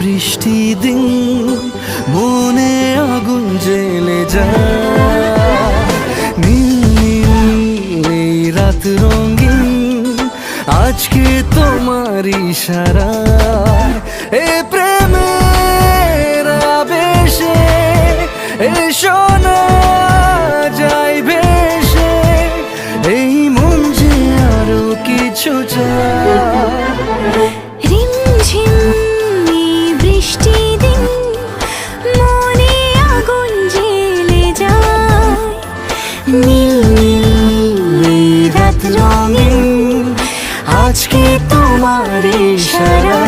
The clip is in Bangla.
বৃষ্টি দিন, মনে আগুন জ্বেলে যায় নীল এই রাত রঙিন, আজকে তোমার ইশারা এ প্রেমের আবেশে এসো না যাই ভেসে, এই মন যে আরও কিছু চায়। নীল নীল রাত রঙিন আজকে তোমার সারা